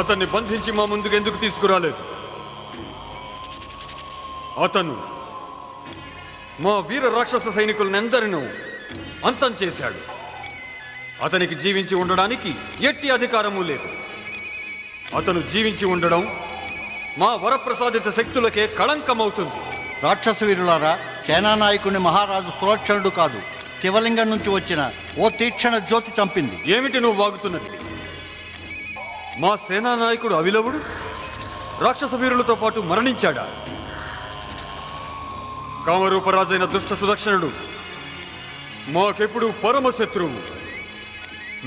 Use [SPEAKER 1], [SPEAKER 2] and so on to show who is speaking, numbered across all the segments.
[SPEAKER 1] అతన్ని బంధించి మా ముందుకు ఎందుకు తీసుకురాలేదు? అతను మా వీర రాక్షస సైనికులనెందరినూ అంతం చేశాడు. అతనికి జీవించి ఉండడానికి ఎట్టి అధికారము లేదు. అతను జీవించి ఉండడం మా వరప్రసాదిత శక్తులకే కళంకమవుతుంది.
[SPEAKER 2] రాక్షస వీరులారా సేనానాయకుని మహారాజు సులక్షణుడు కాదు. శివలింగం నుంచి వచ్చిన ఓ తీక్షణ జ్యోతి చంపింది.
[SPEAKER 1] ఏమిటి నువ్వు వాగుతున్నది? మా సేనా నాయకుడు అవిలవుడు రాక్షస వీరులతో పాటు మరణించాడా? కామరూపరాజైన దుష్ట సుదక్షణుడు మాకెప్పుడు పరమ శత్రువు.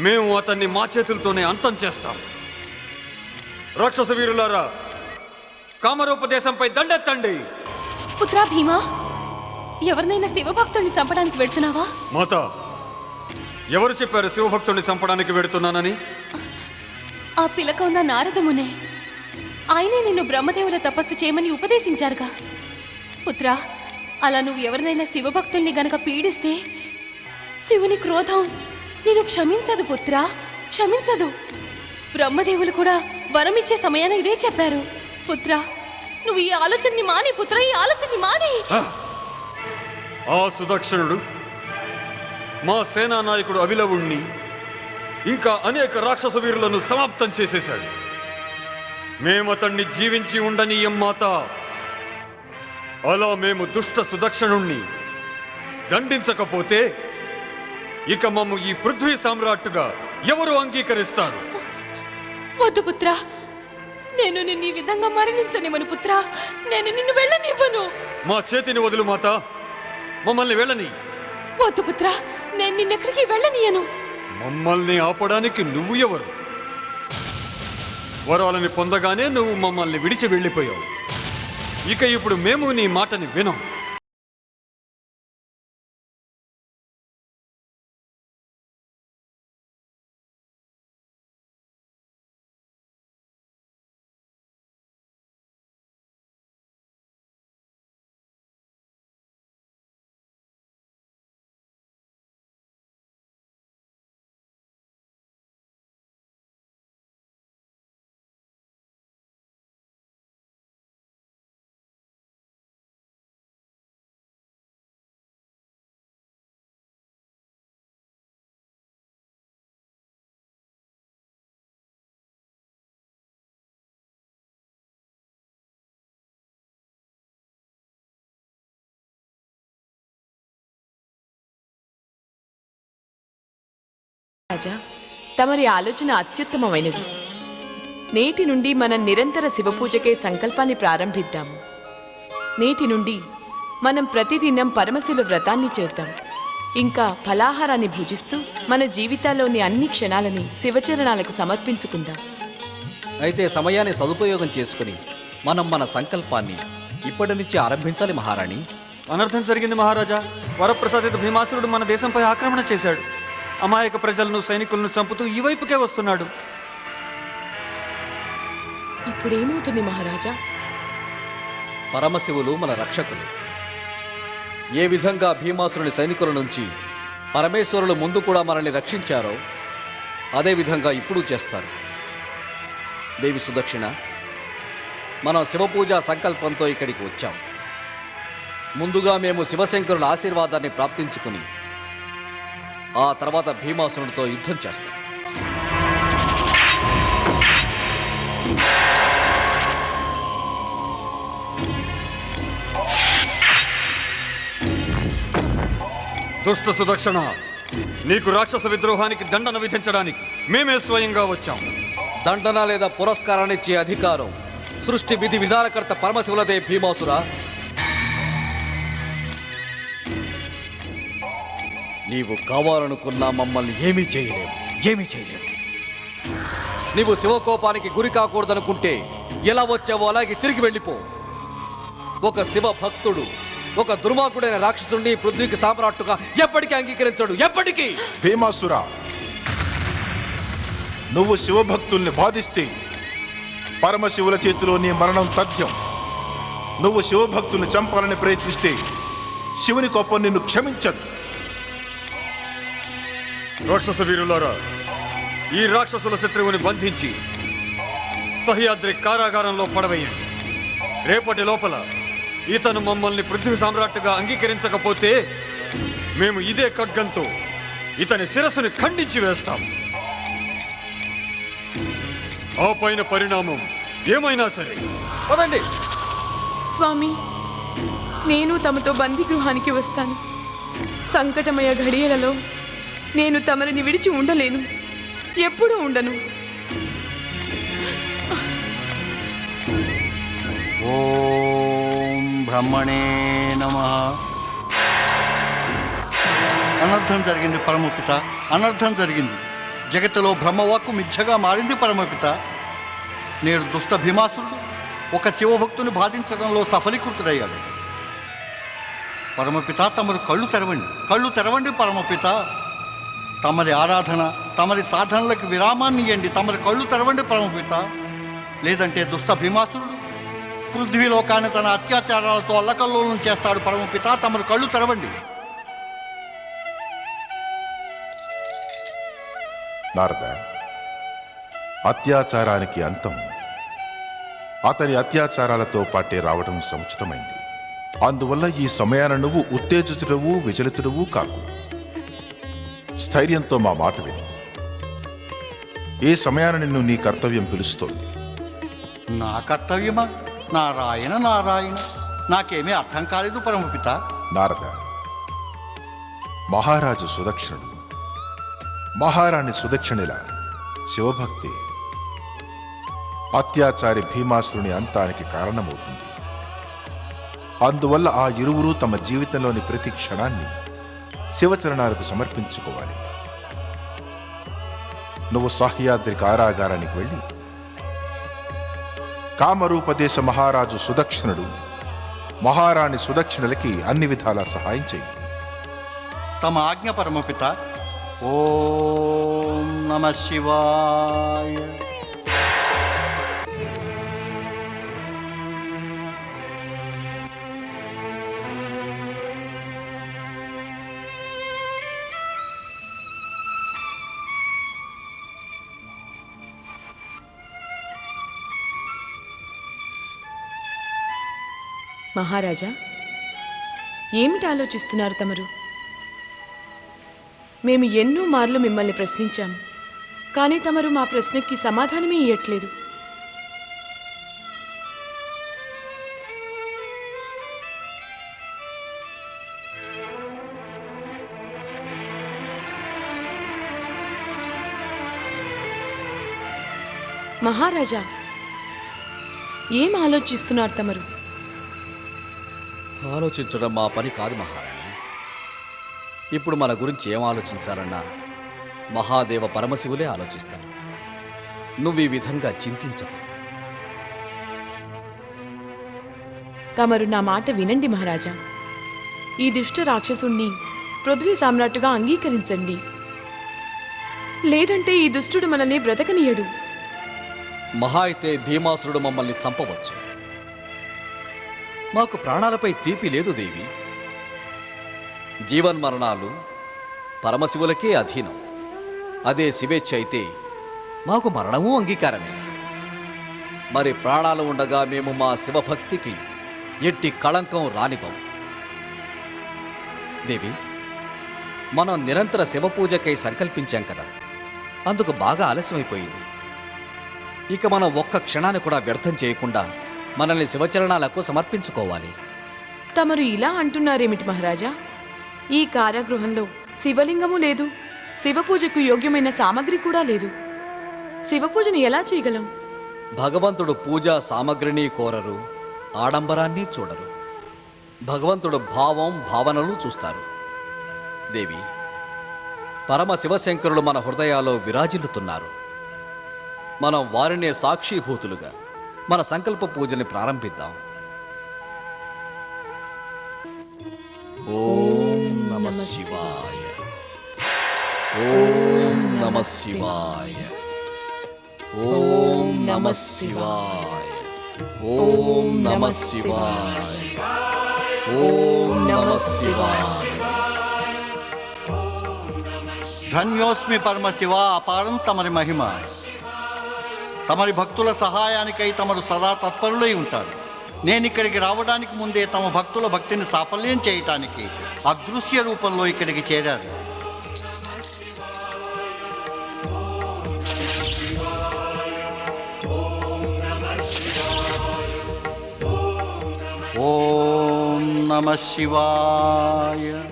[SPEAKER 1] మేము అతన్ని మా చేతులతోనే అంతం చేస్తాం. రాక్షస వీరులారా కామరూపదేశంపై దండెత్తండి!
[SPEAKER 3] పుత్రా భీమా ఎవరినైనా శివభక్తుడిని చంపడానికి వెళ్తున్నావా?
[SPEAKER 1] మాత ఎవరు చెప్పారు శివభక్తుడిని చంపడానికి వెడుతున్నానని?
[SPEAKER 3] ఆ పిలక ఉన్న నారదమునే ఆయనే నిన్ను బ్రహ్మదేవుల తపస్సు చేయమని ఉపదేశించారుగా. పుత్రా అలా నువ్వు ఎవరినైనా శివభక్తుల్ని గనక పీడిస్తే శివుని క్రోధం నేను క్షమించదు పుత్ర క్షమించదు. బ్రహ్మదేవులు కూడా వరమిచ్చే సమయాన ఇదే చెప్పారు. పుత్ర నువ్వు ఈ ఆలోచనని మాని పుత్ర ఈ ఆలోచనని మాని.
[SPEAKER 1] ఆ సుదక్షణుడు మా సేనా నాయకుడు అవిలవుణ్ణి ఇంకా అనేక రాక్షస వీరులను సమాప్తం చేసేశాడు. మేమతన్ని జీవించి ఉండనీయం మాత అలా మేము దుష్ట సుదక్షణుణ్ణి దండించకపోతే ఇక మమ్ము ఈ పృథ్వీ సామ్రాట్టుగా ఎవరు అంగీకరిస్తారు?
[SPEAKER 3] వద్దు పుత్రా. నేను నిన్ను ఈ విధంగా మరణించనివ్వను పుత్రా. నేను నిన్ను వెళ్ళనివ్వను.
[SPEAKER 1] మా చేతిని వదులు మాత. మమ్మల్ని వెళ్ళని
[SPEAKER 3] వద్దు పుత్రా. నేను నిన్నెక్కడికి వెళ్ళనీయను
[SPEAKER 1] మమ్మల్ని ఆపడానికి నువ్వు ఎవరు? వరాలని పొందగానే నువ్వు మమ్మల్ని విడిచి వెళ్ళిపోయావు. ఇక ఇప్పుడు మేము నీ మాటని వినం.
[SPEAKER 4] రాజా తమరి ఆలోచన అత్యుత్తమమైనది. నేటి నుండి మనం నిరంతర శివపూజకే సంకల్పాన్ని ప్రారంభిద్దాము. నేటి నుండి మనం ప్రతిదినం పరమశిల వ్రతాన్ని చేద్దాం. ఇంకా ఫలాహారాన్ని భుజిస్తూ మన జీవితాల్లోని అన్ని క్షణాలని శివచరణాలకు సమర్పించుకుందాం.
[SPEAKER 5] అయితే సమయాన్ని సదుపయోగం చేసుకుని మనం మన సంకల్పాన్ని ఇప్పటి నుంచి ఆరంభించాలి మహారాణి.
[SPEAKER 1] అనర్థం జరిగింది మహారాజా. వరప్రసాదిత భీమాసురుడు మన దేశంపై ఆక్రమణ చేశాడు. అమాయక ప్రజలను సైనికులను చంపుతూ ఈ వైపుకే వస్తున్నాడు.
[SPEAKER 4] ఇప్పుడేమవుతుంది మహారాజా?
[SPEAKER 5] పరమశివులు మన రక్షకులు. ఏ విధంగా భీమాసురుని సైనికుల నుంచి పరమేశ్వరులు ముందు కూడా మనల్ని రక్షించారో అదే విధంగా ఇప్పుడు చేస్తారు. దేవి సుదక్షిణ మనం శివపూజ సంకల్పంతో ఇక్కడికి వచ్చాం. ముందుగా మేము శివశంకరుల ఆశీర్వాదాన్ని ప్రాప్తించుకుని ఆ తర్వాత భీమాసురుడితో యుద్ధం చేస్తాం.
[SPEAKER 1] దుష్ట సుదక్షణ నీకు రాక్షస విద్రోహానికి దండన విధించడానికి మేమే స్వయంగా వచ్చాం.
[SPEAKER 5] దండన లేదా పురస్కారాన్ని ఇచ్చే అధికారం సృష్టి విధి విధానకర్త పరమశివులదే భీమాసుర. నీవు కావాలనుకున్నా మమ్మల్ని ఏమీ చేయలేవు. ఏమీ చేయలేవు. నీవు శివకోపానికి గురి కాకూడదనుకుంటే ఎలా వచ్చావో అలాగే తిరిగి వెళ్ళిపో. ఒక శివ భక్తుడు ఒక దుర్మార్గుడైన రాక్షసుడిని పృథ్వీకి సామ్రాట్టుగా ఎప్పటికీ అంగీకరించడు. ఎప్పటికీ!
[SPEAKER 6] భీమాసురా నువ్వు శివభక్తుల్ని బాధిస్తే పరమశివుల చేతిలో నీ మరణం తథ్యం. నువ్వు శివభక్తుల్ని చంపాలని ప్రయత్నిస్తే శివుని కోపం నిన్ను క్షమించదు.
[SPEAKER 1] రాక్షస వీరులారా ఈ రాక్షసుల శత్రువుని బంధించి సహ్యాద్రి కారాగారంలో పడవేయండి. రేపటి లోపల ఇతను మమ్మల్ని పృథ్వీ సామ్రాట్టుగా అంగీకరించకపోతే మేము ఇదే ఖడ్గంతో ఇతని శిరస్సుని ఖండించి వేస్తాం. ఆ పైన పరిణామం ఏమైనా సరే. పదండి.
[SPEAKER 4] స్వామి నేను తమతో బందీ గృహానికి వస్తాను. సంకటమయ ఘడియలలో నేను తమరిని విడిచి ఉండలేను. ఎప్పుడూ ఉండను.
[SPEAKER 2] ఓం బ్రహ్మణే నమ. అనర్థం జరిగింది పరమపిత అనర్థం జరిగింది. జగత్తులో బ్రహ్మవాక్కు మిథ్యగా మారింది పరమపిత. నేడు దుష్ట భీమాసురుడు ఒక శివభక్తుని బాధించడంలో సఫలీకృతుడయ్యాడు. పరమపిత తమరు కళ్ళు తెరవండి కళ్ళు తెరవండి పరమపిత. తమరి ఆరాధన తమరి సాధనలకు విరామాన్ని ఇవ్వండి తమరి కళ్ళు తెరవండి పరమపిత లేదంటే దుష్ట భీమాసురుడు పృథ్వీలోకాన్ని తన అత్యాచారాలతో అల్లకల్లోలం చేస్తాడు పరమపిత తమరు కళ్ళు తెరవండి.
[SPEAKER 6] నారద అత్యాచారానికి అంతం అతని అత్యాచారాలతో పాటే రావడం సముచితమైంది. అందువల్ల ఈ సమయాన నువ్వు ఉత్తేజితుడవు విచలితుడవు కాకు. స్థైర్యంతో మా మాట విను. ఈ సమయాన నిన్ను నీ కర్తవ్యం పిలుస్తోంది.
[SPEAKER 2] నా కర్తవ్యమా? నారాయణ నారాయణ. నాకేమీ అర్థం కాలేదు పరమపిత
[SPEAKER 6] నారద మహారాజు సుదక్షిణుడు. మహారాణి సుదక్షిణిల శివభక్తి అత్యాచారి భీమాసురుని అంతానికి కారణమవుతుంది. అందువల్ల ఆ ఇరువురు తమ జీవితంలోని ప్రతి క్షణాన్ని శివచరణాలకు సమర్పించుకోవాలి. నువ్వు సాహ్యాద్రి కారాగారానికి వెళ్ళి కామరూపదేశ మహారాజు సుదక్షిణుడు మహారాణి సుదక్షిణలకి అన్ని విధాలా సహాయం చేయి.
[SPEAKER 2] తమ ఆజ్ఞ పరమపిత. ఓం నమ శివాయ.
[SPEAKER 4] మహారాజా ఏమిటి ఆలోచిస్తున్నారు తమరు? మేము ఎన్నో మార్లు మిమ్మల్ని ప్రశ్నించాము కానీ తమరు మా ప్రశ్నకి సమాధానమే ఇవ్వట్లేదు మహారాజా ఏం ఆలోచిస్తున్నారు తమరు?
[SPEAKER 5] ఆలోచించడం మా పని కాదు మహారాణి. ఇప్పుడు మన గురించి ఏం ఆలోచించాలన్నా మహాదేవ పరమశివులే ఆలోచిస్తారు. నువ్వు ఈ విధంగా చింతించకు.
[SPEAKER 4] తమరు నా మాట వినండి మహారాజా. ఈ దుష్ట రాక్షసుణ్ణి పృథ్వీ సామ్రాట్టుగా అంగీకరించండి. లేదంటే ఈ దుష్టుడు మనల్ని బ్రతకనీయడు.
[SPEAKER 5] మహా అయితే భీమాసురుడు మమ్మల్ని చంపవచ్చు. మాకు ప్రాణాలపై తీపి లేదు దేవి. జీవన్మరణాలు పరమశివులకే అధీనం. అదే శివేచ్ఛ అయితే మాకు మరణము అంగీకారమే. మరి ప్రాణాలు ఉండగా మేము మా శివభక్తికి ఎట్టి కళంకం రానివ్వం దేవి మనం నిరంతర శివపూజకై సంకల్పించాం కదా. అందుకు బాగా ఆలస్యమైపోయింది. ఇక మనం ఒక్క క్షణాన్ని కూడా వ్యర్థం చేయకుండా మనల్ని శివచరణాలకు సమర్పించుకోవాలి.
[SPEAKER 4] తమరు ఇలా అంటున్నారేమిటి మహారాజా? ఈ కారాగృహంలో శివలింగము లేదు శివపూజకు యోగ్యమైన సామగ్రి కూడా లేదు. శివపూజను ఎలా చేయగలం?
[SPEAKER 5] భగవంతుడు పూజా సామగ్రిని కోరరు ఆడంబరాన్ని చూడరు. భగవంతుడు భావం భావనలు చూస్తారు. దేవి పరమ శివశంకరులు మన హృదయాల్లో విరాజిల్లుతున్నారు. మనం వారినే సాక్షిభూతులుగా మన సంకల్ప పూజని ప్రారంభిద్దాం. ఓం నమ శివాయ. ఓం నమ శివాయ. ఓం నమ శివాయ. ఓం నమ శివాయ. ఓం నమ శివాయ.
[SPEAKER 2] ధన్యోస్మి పరమశివ అపారం తమరి మహిమ. తమరి భక్తుల సహాయానికై తమరు సదా తత్పరులై ఉంటారు. నేను ఇక్కడికి రావడానికి ముందే తమ భక్తుల భక్తిని సాఫల్యం చేయటానికి అదృశ్య రూపంలో ఇక్కడికి చేరారు. ఓం నమ శివాయ.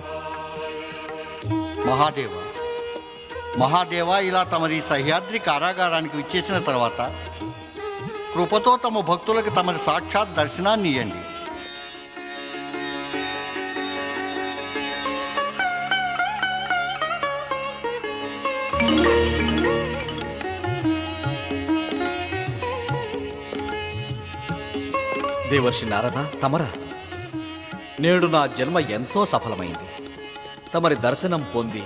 [SPEAKER 2] మహాదేవ. మహాదేవ ఇలా తమరి సహ్యాద్రి కారాగారానికి విచ్చేసిన తర్వాత కృపతో తమ భక్తులకు తమరి సాక్షాత్ దర్శనాన్ని ఇవ్వండి
[SPEAKER 5] దేవర్షి నారద తమరా నేడు నా జన్మ ఎంతో సఫలమైంది. తమరి దర్శనం పొంది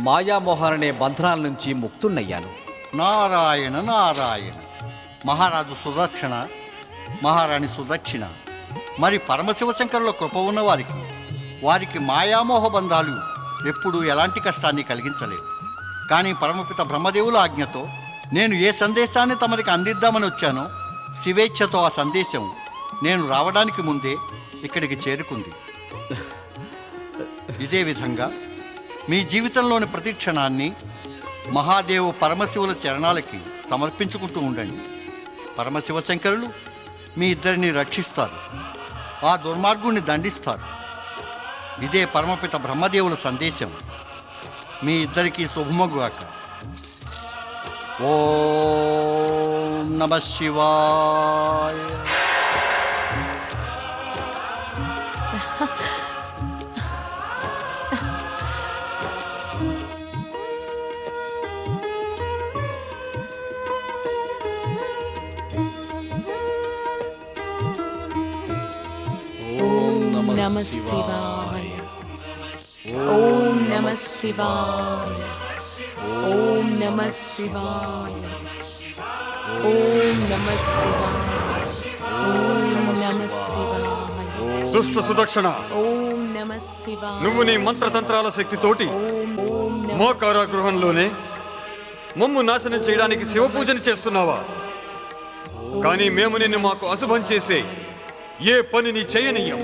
[SPEAKER 5] మాయామోహాలనే బంధనాల నుంచి ముక్తున్నయ్యాను
[SPEAKER 2] నారాయణ నారాయణ. మహారాజు సుదక్షిణ మహారాణి సుదక్షిణ. మరి పరమశివశంకరుల కృప ఉన్న వారికి వారికి మాయామోహ బంధాలు ఎప్పుడూ ఎలాంటి కష్టాన్ని కలిగించలేవు కానీ పరమపిత బ్రహ్మదేవుల ఆజ్ఞతో నేను ఏ సందేశాన్ని తమరికి అందిద్దామని వచ్చానో శివేచ్ఛతో ఆ సందేశం నేను రావడానికి ముందే ఇక్కడికి చేరుకుంది. ఇదే విధంగా మీ జీవితంలోని ప్రతి క్షణాన్ని మహాదేవు పరమశివుల చరణాలకి సమర్పించుకుంటూ ఉండండి. పరమశివ శంకరులు మీ ఇద్దరిని రక్షిస్తారు. ఆ దుర్మార్గుణ్ణి దండిస్తారు. ఇదే పరమపిత బ్రహ్మదేవుల సందేశం. మీ ఇద్దరికీ శుభమగుగాక. ఓ నమ శివాయ.
[SPEAKER 4] నమ శివాయ ఓం నమ శివాయ ఓం నమ శివాయ ఓం నమ శివాయ ఓం నమ శివాయ
[SPEAKER 1] దుష్ట సుదక్షణ
[SPEAKER 4] ఓం నమ శివాయ
[SPEAKER 1] నువ్వు నీ మంత్రతంత్రాల శక్తితోటి మా కారాగృహంలోనే మమ్ము నాశనం చేయడానికి శివపూజన చేస్తున్నావా? కానీ మేము నిన్ను మాకు అశుభం చేసే ఏ పనిని చేయనీయం.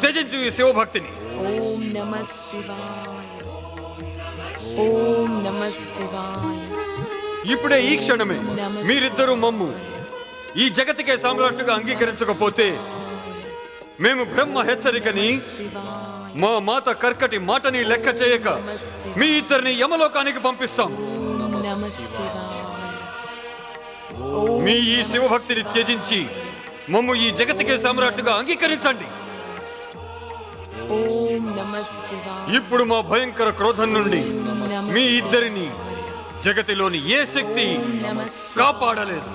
[SPEAKER 1] త్యజించు ఈ శివభక్తిని.
[SPEAKER 4] ఓం నమ శివాయ. ఓం నమ శివాయ.
[SPEAKER 1] ఇప్పుడే ఈ క్షణమే మీరిద్దరూ మమ్ము. ఈ జగతికే సామ్రాట్టుగా అంగీకరించకపోతే మేము బ్రహ్మ హెచ్చరికని మా మాత కర్కటి మాటని లెక్క చేయక మీ ఇద్దరిని యమలోకానికి పంపిస్తాం. మీ ఈ శివభక్తిని త్యజించి మమ్ము ఈ జగతికే సామ్రాట్టుగా అంగీకరించండి.
[SPEAKER 4] ఓం నమ శివాయ.
[SPEAKER 1] ఇప్పుడు మా భయంకర క్రోధం నుండి మీ ఇద్దరిని జగతిలోని ఏ శక్తి కాపాడలేదు?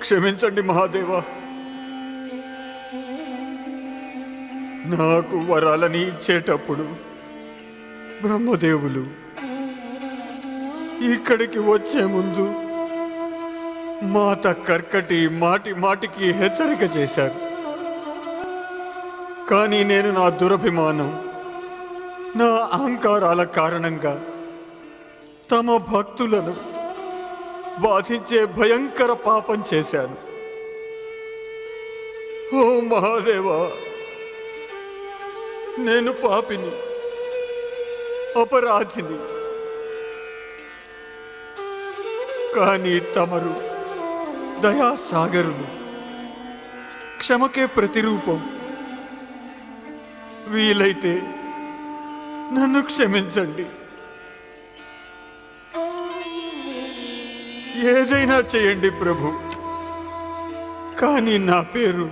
[SPEAKER 1] క్షమించండి మహాదేవా. నాకు వరాలని ఇచ్చేటప్పుడు బ్రహ్మదేవులు ఇక్కడికి వచ్చే ముందు మాత కర్కటి మాటి మాటికి హెచ్చరిక చేశారు. కానీ నేను నా దురభిమానం నా అహంకారాల కారణంగా తమ భక్తులను బాధించే భయంకర పాపం చేశాను. ఓ మహాదేవా నేను పాపిని అపరాధిని. కానీ తమరు దయాసాగరులు క్షమకే ప్రతిరూపం. వీలైతే నన్ను క్షమించండి. ఏదైనా చేయండి ప్రభు. కానీ నా పేరు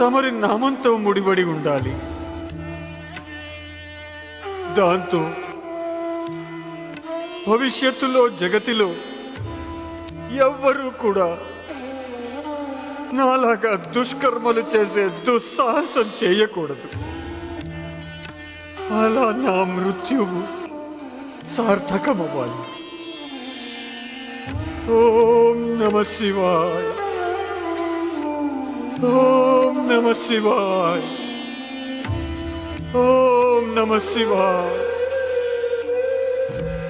[SPEAKER 1] తమరి నామంతో ముడిపడి ఉండాలి. దాంతో భవిష్యత్తులో జగతిలో ఎవ్వరూ కూడా నాలాగా దుష్కర్మలు చేసే దుస్సాహసం చేయకూడదు. అలా నా మృత్యువు సార్థకమవ్వాలి. ఓం నమ శివాయ. ఓం నమ శివాయ. ఓం నమ శివాయ.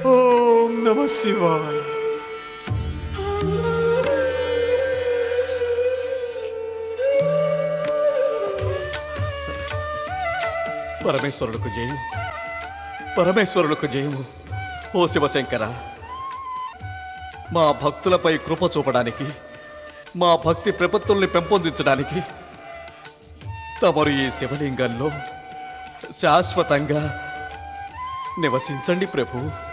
[SPEAKER 1] ఓం నమ శివాయ.
[SPEAKER 5] పరమేశ్వరులకు జయము. పరమేశ్వరులకు జయము. ఓ శివశంకర మా భక్తులపై కృప చూపడానికి మా భక్తి ప్రపత్తుల్ని పెంపొందించడానికి తమరు ఈ శివలింగంలో శాశ్వతంగా నివసించండి ప్రభు.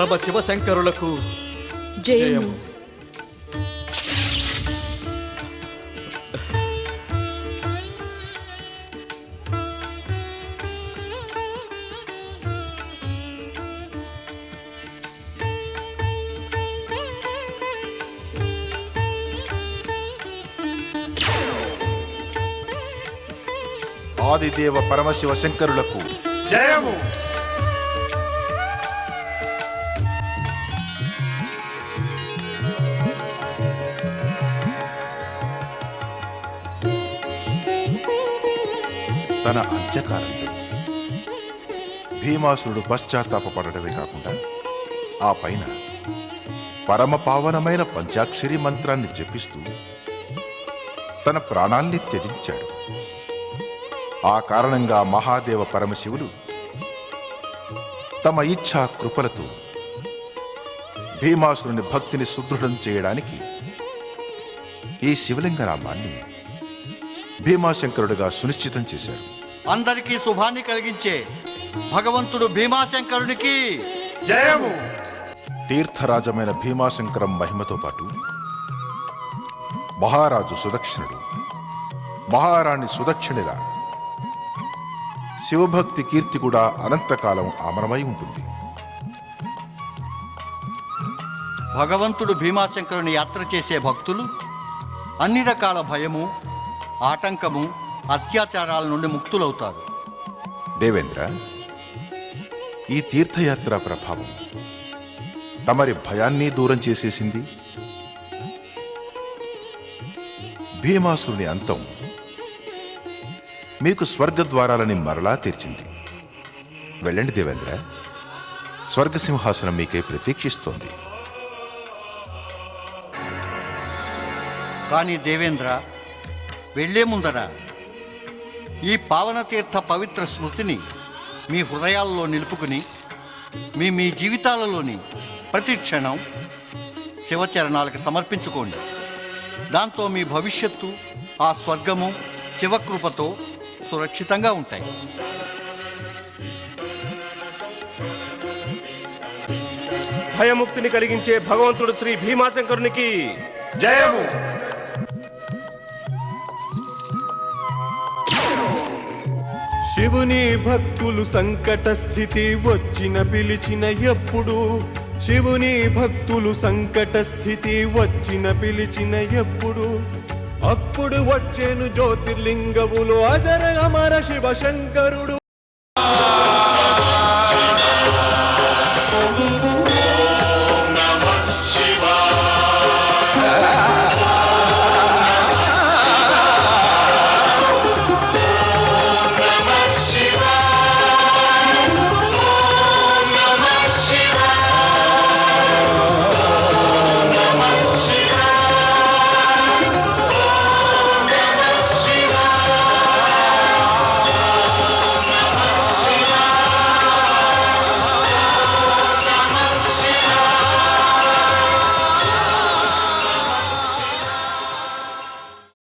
[SPEAKER 5] పరమ శివశంకరులకు
[SPEAKER 4] జయము.
[SPEAKER 5] జయము.
[SPEAKER 6] ఆదిదేవ పరమశివ శంకరులకు జయము. తన అంత్యకాలంలో భీమాసురుడు పశ్చాత్తాపడటమే కాకుండా ఆ పైన పరమ పావనమైన పంచాక్షరి మంత్రాన్ని జపిస్తూ తన ప్రాణాల్ని త్యజించాడు. ఆ కారణంగా మహాదేవ పరమశివులు తమ ఇచ్ఛా కృపలతో భీమాసురుని భక్తిని సుదృఢం చేయడానికి ఈ శివలింగరామాన్ని భీమాశంకరుడుగా భీమాశంకరుడిగా సునిశ్చితం చేశారు.
[SPEAKER 2] అందరికీ శుభాన్ని కలిగించే భగవంతుడు భీమాశంకరునికి
[SPEAKER 6] జయము. తీర్థరాజమైన భీమాశంకరం మహిమతో పాటు మహారాజు సుదక్షిణుడు మహారాణి సుదక్షిణిల శివభక్తి కీర్తి కూడా అనంతకాలం అమరమై ఉంటుంది.
[SPEAKER 2] భగవంతుడు భీమాశంకరుని యాత్ర చేసే భక్తులు అన్ని రకాల భయము ఆటంకము అత్యాచారాల నుండి ముక్తులవుతారు.
[SPEAKER 6] దేవేంద్ర ఈ తీర్థయాత్ర ప్రభావం తమరి భయాన్ని దూరం చేసేసింది? భీమాసురుని అంతం మీకు స్వర్గద్వారాలని మరలా తెరిచింది. వెళ్ళండి దేవేంద్ర స్వర్గసింహాసనం మీకై ప్రతీక్షిస్తోంది.
[SPEAKER 2] కానీ దేవేంద్ర వెళ్ళే ముందర ఈ పావన తీర్థ పవిత్ర స్మృతిని మీ హృదయాల్లో నిలుపుకుని మీ మీ జీవితాలలోని ప్రతి క్షణం శివచరణాలకు సమర్పించుకోండి. దాంతో మీ భవిష్యత్తు ఆ స్వర్గము శివకృపతో సురక్షితంగా ఉంటాయి.
[SPEAKER 7] భయముక్తిని కలిగించే భగవంతుడు శ్రీ భీమాశంకరునికి
[SPEAKER 6] జయము.
[SPEAKER 8] శివుని భక్తులు సంకట స్థితి వచ్చిన పిలిచిన ఎప్పుడు? శివుని భక్తులు సంకట స్థితి వచ్చిన పిలిచిన ఎప్పుడు? అప్పుడు వచ్చేను జ్యోతిర్లింగములు అజర అమర శివ శంకరుడు